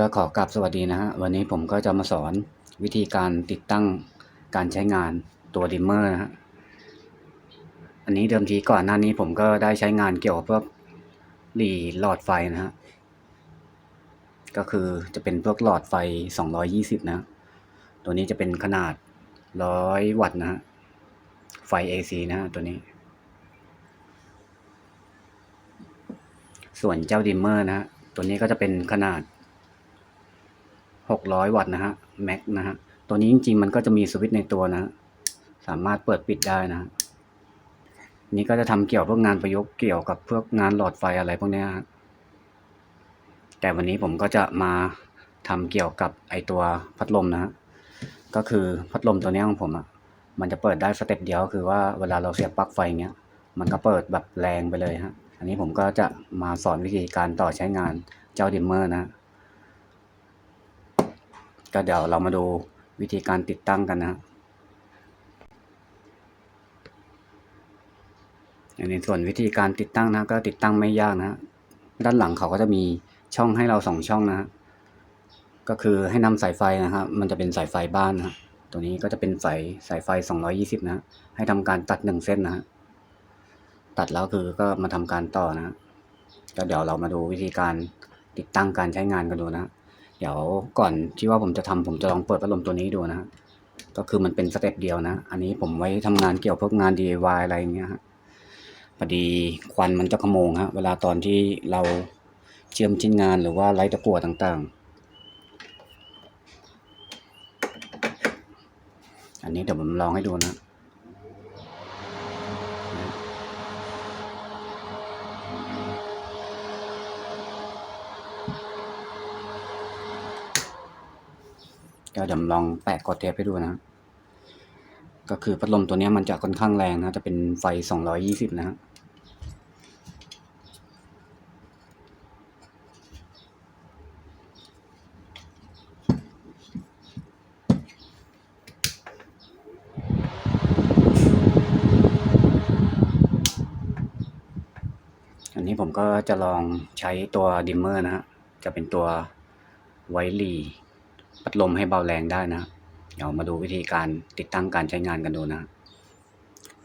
ก็ขอกราบสวัสดีนะฮะ วันนี้ผมก็จะมาสอนวิธีการติดตั้งการใช้งานตัวดิมเมอร์นะฮะ อันนี้เดิมทีก่อนหน้านี้ผมก็ได้ใช้งานเกี่ยวกับพวกหลีหลอดไฟนะฮะ ก็คือจะเป็นพวกหลอดไฟ 220 นะ ตัวนี้จะเป็นขนาด 100 วัตต์นะฮะ ไฟ AC นะฮะตัวนี้ ส่วนเจ้าดิมเมอร์นะฮะ ตัวนี้ก็จะเป็นขนาด 600 วัตต์นะฮะแม็กนะฮะตัวนี้จริงๆ มันก็จะมีสวิตช์ในตัวนะ สามารถเปิดปิดได้นะ นี่ก็จะทำเกี่ยวพวกงานประยุกต์เกี่ยวกับพวกงานหลอดไฟอะไรพวกนี้ฮะแต่วันนี้ผมก็จะมาทำเกี่ยวกับไอตัวพัดลมนะ ก็คือพัดลมตัวนี้ของผมอะมันจะเปิดได้สเต็ปเดียวคือว่าเวลาเราเสียบปลั๊กไฟเงี้ย มันก็เปิดแบบแรงไปเลยฮะ อันนี้ผมก็จะมาสอนวิธีการต่อใช้งานเจ้าดิมเมอร์นะ ก็เดี๋ยวเรามาดูวิธีการติดตั้งกันนะอันนี้ส่วนวิธีการติดตั้งนะก็ติดตั้งไม่ยากนะด้านหลังเขาก็จะมีช่องให้เราสองช่องนะก็คือให้นำสายไฟนะครับมันจะเป็นสายไฟบ้านนะตัวนี้ก็จะเป็นสายสายไฟ 220 นะ ให้ทำการตัดหนึ่งเส้นนะตัดแล้วคือก็มาทำการต่อนะก็เดี๋ยวเรามาดูวิธีการติดตั้งการใช้งานกันดูนะ เดี๋ยวก่อนที่ว่าผมจะทำผมจะลองเปิดพัดลมตัวนี้ดูนะก็คือมันเป็นสเต็ปเดียวนะ อันนี้ผมไว้ทำงานเกี่ยวพวกงาน DIY อะไรอย่างเงี้ยฮะพอดีควันมันจะขโมงฮะเวลาตอนที่เราเชื่อมชิ้นงานหรือว่าไร้ตะกั่วต่างๆ อันนี้เดี๋ยวผมลองให้ดูนะ ก็เดี๋ยวลองแปะกดเทปให้ดูนะก็คือพัดลมตัวนี้มันจะค่อนข้างแรงนะ จะเป็นไฟ 220 นะฮะอันนี้ผมก็จะลองใช้ตัวดิมเมอร์นะฮะ จะเป็นตัวไวลี พัดลมให้เบาแรงได้นะ เดี๋ยวมาดูวิธีการติดตั้งการใช้งานกันดูนะ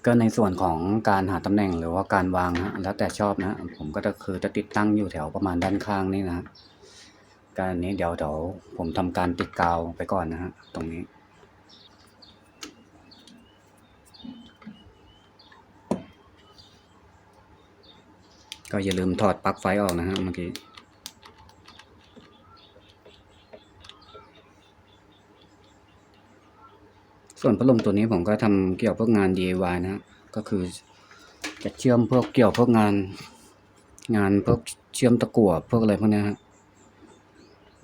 ก็ในส่วนของการหาตำแหน่งหรือว่าการวางนะแล้วแต่ชอบนะ ผมก็จะคือจะติดตั้งอยู่แถวประมาณด้านข้างนี่นะการนี้เดี๋ยวเดี๋ยวผมทำการติดกาวไปก่อนนะฮะตรงนี้ก็อย่าลืมถอดปลั๊กไฟออกนะฮะเมื่อกี้ ส่วนพัดลมตัวนี้ผมก็ทำเกี่ยวพวกงาน DIY นะฮะก็คือจะเชื่อมพวกเกี่ยวพวกงาน งานพวกเชื่อมตะกั่วพวกอะไรพวกนี้ฮะ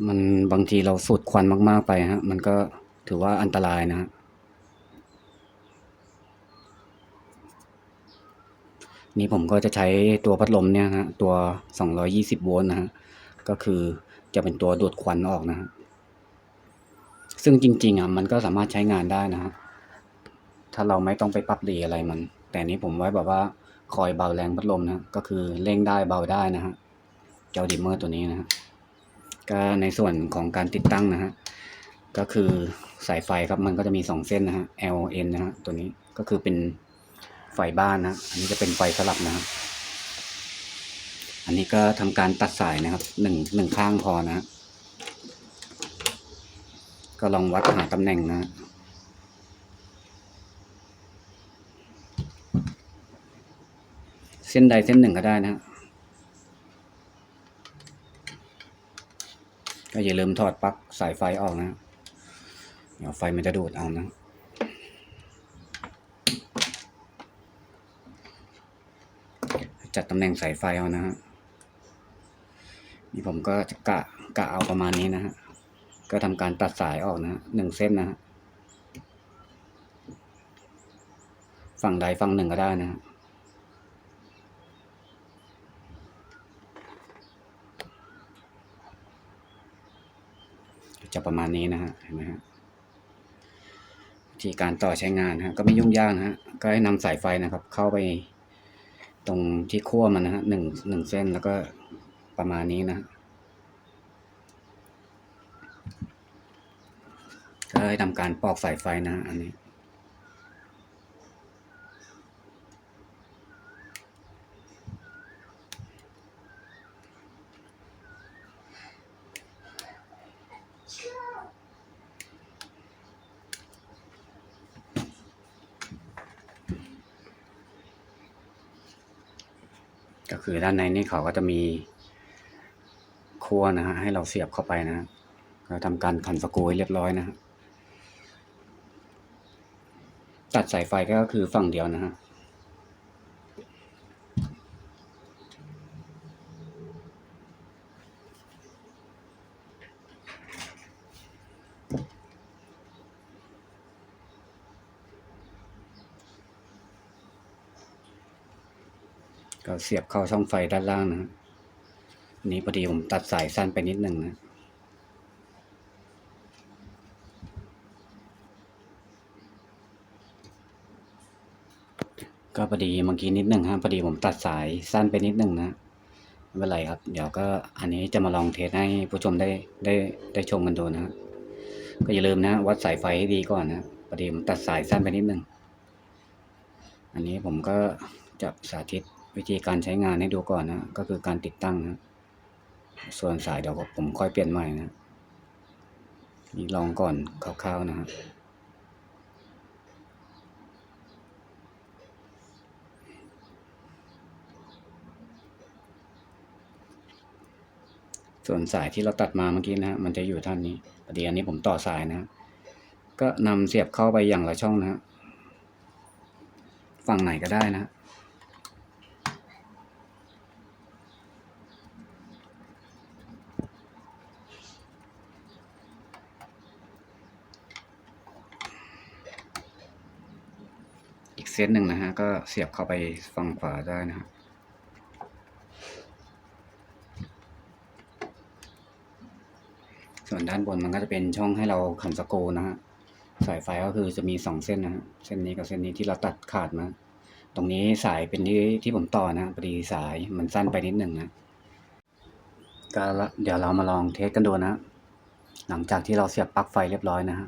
มันบางทีเราสูดควันมาก ๆ ไปฮะ มันก็ถือว่าอันตรายนะฮะนี่ผมก็จะใช้ตัวพัดลมเนี่ยนะฮะตัว 220 โวลต์นะฮะ ก็คือจะเป็นตัวดูดควันออกนะฮะ ซึ่งจริง ๆอะมันก็สามารถใช้งานได้นะฮะถ้าเราไม่ต้องไปปรับดีอะไรมัน แต่นี้ผมไว้แบบว่าคอยเบาแรงพัดลมนะก็คือเร่งได้เบาได้นะฮะเจ้าดิมเมอร์ตัวนี้นะฮะก็ในส่วนของการติดตั้งนะฮะก็คือสายไฟครับมันก็จะมีสองเส้นนะฮะ L N นะฮะตัวนี้ก็คือเป็นไฟบ้านนะอันนี้จะเป็นไฟสลับนะครับอันนี้ก็ทำการตัดสายนะครับหนึ่งหนึ่งข้างพอนะฮะ ก็ลองวัดหาตำแหน่งนะเส้นใดเส้นหนึ่งก็ได้นะก็อย่าลืมถอดปลั๊กสายไฟออกนะเดี๋ยวไฟมันจะดูดเอานะจัดตำแหน่งสายไฟเอานะฮะนี่ผมก็จะกะกะเอาประมาณนี้นะฮะ ก็ทำการตัดสายออกนะหนึ่งเส้นนะฮะฝั่งใดฝั่งหนึ่งก็ได้นะฮะจะประมาณนี้นะฮะเห็นไหมฮะวิธีการต่อใช้งานฮะก็ไม่ยุ่งยากนะฮะก็ให้นำสายไฟนะครับ เข้าไปตรงที่ขั้วมันนะฮะหนึ่งหนึ่งเส้นแล้วก็ประมาณนี้นะ ก็ให้ทำการปอกสายไฟนะอันนี้ ก็คือด้านในนี่เขาก็จะมีขั้วนะฮะให้เราเสียบเข้าไปนะฮะก็ทำการขันสกรูให้เรียบร้อยนะฮะ ตัดสายไฟก็คือฝั่งเดียวนะฮะก็เสียบเข้าช่องไฟด้านล่างนะฮะนนี้พอดีผมตัดสายสั้นไปนิดหนึ่งนะ ก็พอดีเมื่อกี้นิดหนึ่งฮะพอดีผมตัดสายสั้นไปนิดหนึ่งนะไม่เป็นไรครับ เดี๋ยวก็อันนี้จะมาลองเทสให้ผู้ชมได้ได้ได้ชมกันดูนะฮะก็อย่าลืมนะ วัดสายไฟให้ดีก่อนนะพอดีผมตัดสายสั้นไปนิดหนึ่งอันนี้ผมก็จะสาธิตวิธีการใช้งานให้ดูก่อนนะ ก็คือการติดตั้งนะส่วนสายเดี๋ยวผมค่อยเปลี่ยนใหม่นะนี่ลองก่อนคร่าวๆนะฮะ ส่วนสายที่เราตัดมาเมื่อกี้นะฮะมันจะอยู่ท่านนี้พอดีอันนี้ผมต่อสายนะ ก็นำเสียบเข้าไปอย่างละช่องนะฮะฝั่งไหนก็ได้นะฮะอีกเส้นหนึ่งนะฮะก็เสียบเข้าไปฝั่งขวาได้นะฮะส่วน ด้านบนมันก็จะเป็นช่องให้เราขันสกูนะฮะสายไฟก็คือจะมีสองเส้นนะฮะเส้นนี้กับเส้นนี้ที่เราตัดขาดมา ตรงนี้สายเป็นที่ที่ผมต่อนะพอดีสายมันสั้นไปนิดหนึ่งนะก็เดี๋ยวเรามาลองเทสกันดูนะ หลังจากที่เราเสียบปลั๊กไฟเรียบร้อยนะฮะ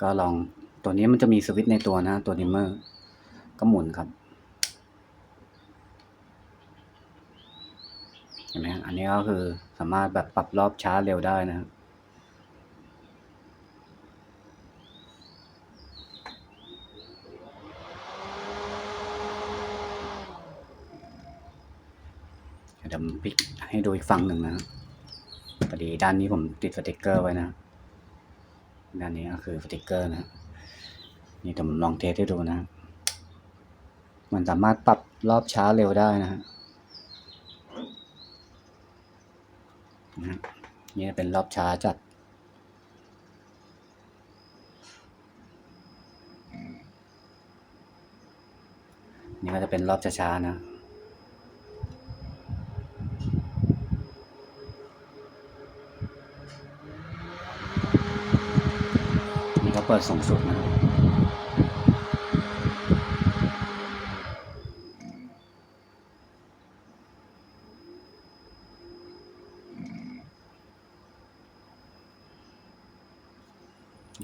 ก็ลองตัวนี้มันจะมีสวิตช์ในตัวนะ ตัวดิมเมอร์ก็หมุนครับเห็นไหมฮะอันนี้ก็คือสามารถแบบปรับรอบช้าเร็วได้นะครับ เดี๋ยวผมพลิกให้ดูอีกฝั่งหนึ่งนะครับพอดีด้านนี้ผมติดสติกเกอร์ไว้นะ ด้านนี้ก็คือสติกเกอร์นะ นี่ผมลองเทสให้ดูนะ มันสามารถปรับรอบช้าเร็วได้นะนะฮะนี่เป็นรอบช้าจัดนี่ก็จะเป็นรอบช้าๆนะ นี่ ก็เปิดสูงสุดนะ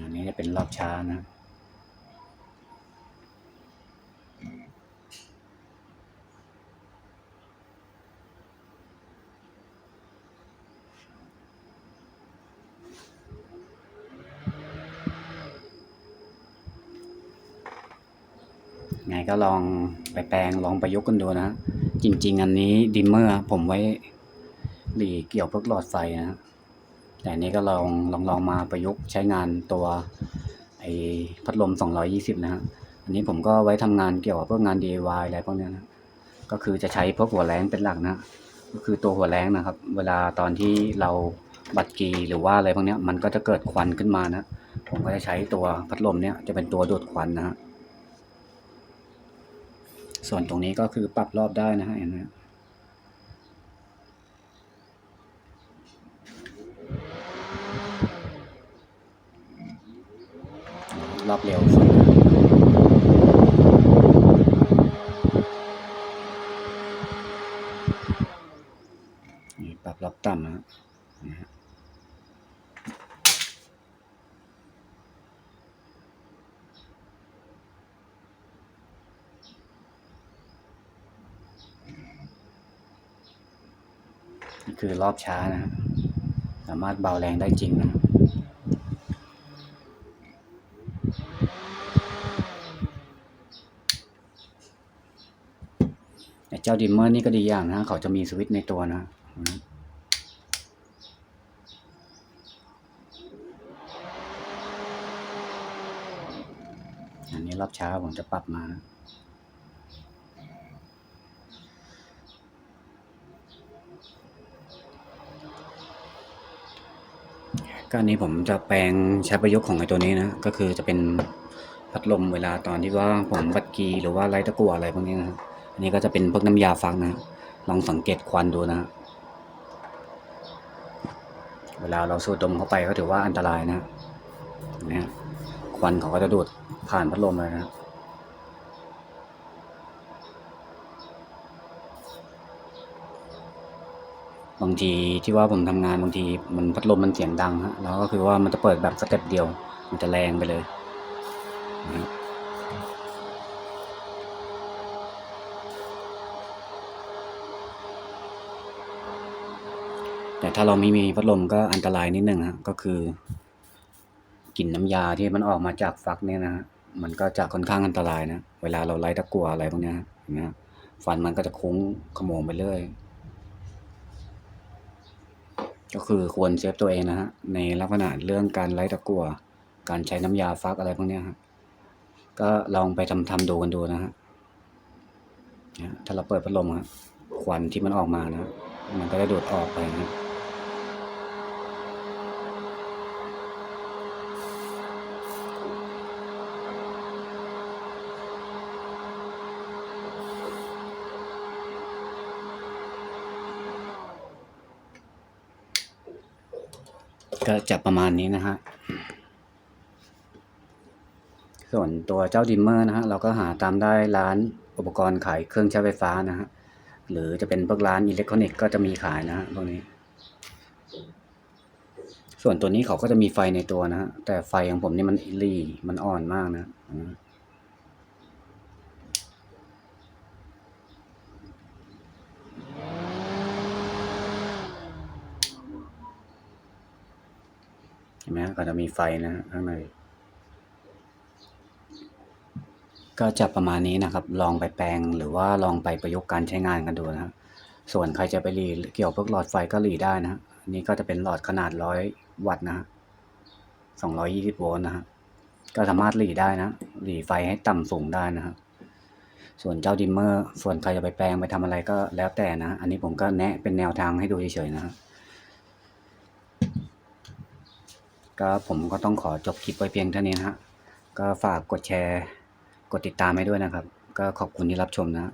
อันนี้จะเป็นรอบช้านะ งก็ลองไปแปลงลองประยุกต์กันดูนะ จริง ๆ อันนี้ดิมเมอร์ผมไว้หลีเกี่ยวพวกหลอดไฟนะแต่อันนี้ก็ลองลองลองมาประยุกต์ใช้งานตัวไอ้พัดลม 220 นะฮะอันนี้ผมก็ไว้ทำงานเกี่ยวกับพวกงาน DIY อะไรพวกเนี้ยนะก็คือจะใช้พวกหัวแรงเป็นหลักนะ ก็คือตัวหัวแรงนะครับ เวลาตอนที่เราบัดกีหรือว่าอะไรพวกเนี้ยมันก็จะเกิดควันขึ้นมานะ ผมก็จะใช้ตัวพัดลมเนี้ยจะเป็นตัวดูดควันนะฮะ ส่วนตรงนี้ก็คือปรับรอบได้นะฮะเห็นไหมรอบเร็วสุดนี่ปรับรอบต่ำนะฮะนะฮะ คือรอบช้านะสามารถเบาแรงได้จริงนะเจ้าดิมเมอร์นี่ก็ดีอย่างนะ เขาจะมีสวิตช์ในตัวนะอันนี้รอบช้าผมจะปรับมานะ ก็อันนี้ผมจะแปลงใช้ประยุกต์ของไอ้ตัวนี้นะ ก็คือจะเป็นพัดลมเวลาตอนที่ว่าผมวัดกีหรือว่าไล่ตะกั่วอะไรพวกนี้นะอันนี้ก็จะเป็นพวกน้ำยาฟักนะ ลองสังเกตควันดูนะ เวลาเราสูดดมเข้าไปก็ถือว่าอันตรายนะนไหมฮะควันเขาก็จะดูดผ่านพัดลมเลยนะ บางทีที่ว่าผมทำงานบางทีมันพัดลมมันเสียงดังฮะแล้วก็คือว่ามันจะเปิดแบบสเต็ปเดียว มันจะแรงไปเลยนะครับแต่ถ้าเราไม่มีพัดลมก็อันตรายนิดนึงฮะก็คือกลิ่นน้ำยาที่มันออกมาจากฟักเนี่ยนะฮะมันก็จะค่อนข้างอันตรายนะ เวลาเราไล่ตะกั่วอะไรพวกเนี้ยฮะเห็นไหมฮะฟันมันก็จะคุ้งขโมงไปเรื่อย ก็คือควรเซฟตัวเองนะฮะในลักษณะเรื่องการไล่ตะกั่วการใช้น้ำยาฟักอะไรพวกนี้ยฮะก็ลองไปทำทำดูกันดูนะฮะถ้าเราเปิดพัดลมฮะควันที่มันออกมานะ มันก็จะดูดออกไปนะ ก็จะประมาณนี้นะฮะ ส่วนตัวเจ้าดิมเมอร์นะฮะ เราก็หาตามได้ร้านอุปกรณ์ขายเครื่องใช้ไฟฟ้านะฮะ หรือจะเป็นพวกร้านอิเล็กทรอนิกส์ก็จะมีขายนะฮะพวกนี้ ส่วนตัวนี้เขาก็จะมีไฟในตัวนะฮะ แต่ไฟของผมนี่มันอิลี่มันอ่อนมากนะ อืมเห็นไหมก็จะมีไฟนะข้างใน ก็จะประมาณนี้นะครับ ลองไปแปลงหรือว่าลองไปประยุกต์การใช้งานกันดูนะครับส่วนใครจะไปรีเกี่ยวพวกหลอดไฟก็รีได้นะฮะนนี้ก็จะเป็นหลอดขนาดร้อยวัตต์นะฮะสองร้อยยี่สิบโวลต์นะฮะก็สามารถรีได้นะรีไฟให้ต่ำสูงได้นะครับส่วนเจ้าดิมเมอร์ ส่วนใครจะไปแปลงไปทำอะไรก็แล้วแต่นะ อันนี้ผมก็แนะเป็นแนวทางให้ดูเฉยๆนะฮะ ก็ผมก็ต้องขอจบคลิปไว้เพียงเท่านี้นะฮะก็ฝากกดแชร์ กดติดตามให้ด้วยนะครับ ก็ขอบคุณที่รับชมนะฮะ